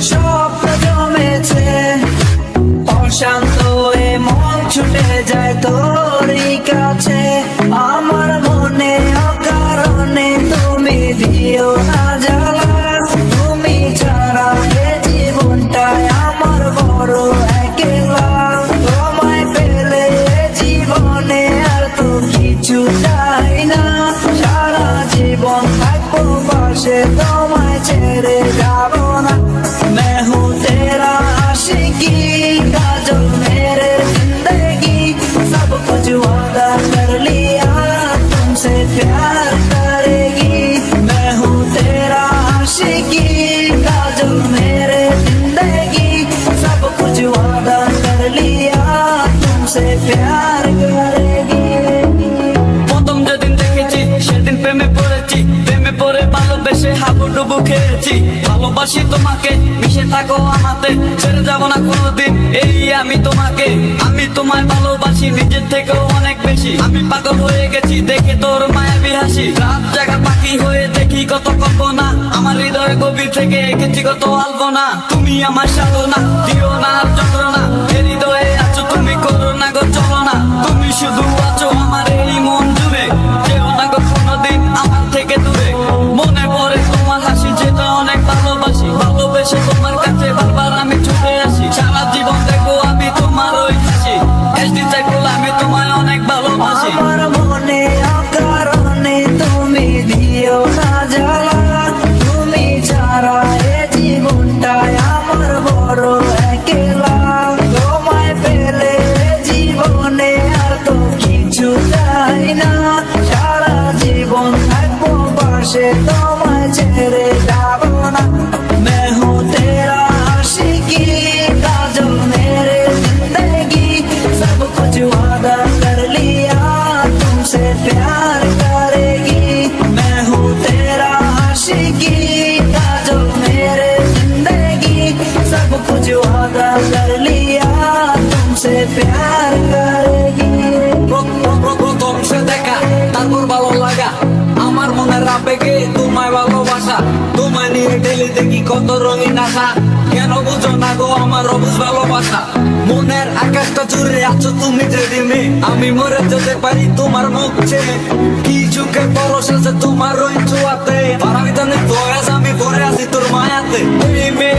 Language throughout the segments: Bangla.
স্বপ্ন জমেছে। অশান্ত এ ছুটে যায় তোরই আমার মনে অকারণে তুমি দিও ছাড়া এ আমার বড় একেলা তোমায় পেলে না। সারা জীবন থাকব পাশে, তোমায় ছেড়ে যাবে ভালোবাসি তোমাকে, মিশে থাকো আমাতে ছেড়ে যাব না কোনোদিন, এই আমি তোমাকে। আমি তোমায় ভালোবাসি, নিজের থেকেও অনেক বেশি। আমি পাগল হয়ে গেছি, দেখে তোর মায়াবি হাসি রাত জায়গা পাখি হয়ে দেখি কত কল্পনা। আমার হৃদয় গভীর থেকে এঁকেছি কত আলপনা। তুমি আমার সাধনা, দিও না আর तुमसे प्यार करेगी मैं हूँ तेरा आशिकी काजल मेरे जिंदगी सब कुछ वादा कर लिया तुमसे प्यार करेगी প্রথম সে দেখা তারপর ভালো লাগা আমার মনের আবেগে তোমায় ভালোবাসা তোমায় নিয়ে ঢেলে দেখি কত রঙিন আশা কেন বুঝো না গো আমার অবুজ ভালোবাসা। মনের আকাশটা জুড়ে আছো তুমি যে দিমে আমি মরে যেতে পারি তোমার মুখ ছেড়ে কি চোখে পরশ আছে তোমার ওই ছোঁয়াতে পারাবিতানে বয়স আমি ভরে আছি তোর মায়াতে। এই মেয়ে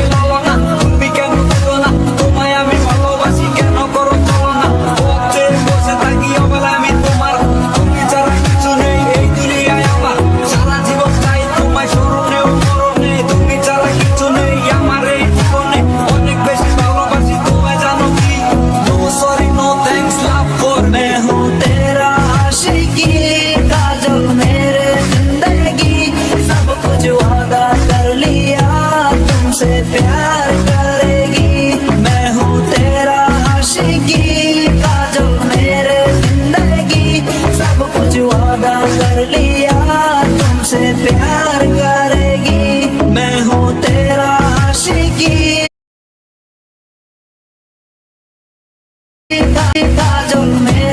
तुमसे प्यार करेगी। मैं हूँ तेरा आशिकी काजल मेरे ज़िंदगी। सब कुछ वादा कर लिया, तुमसे प्यार करेगी। मैं हूँ तेरा आशिकी काजल मेरे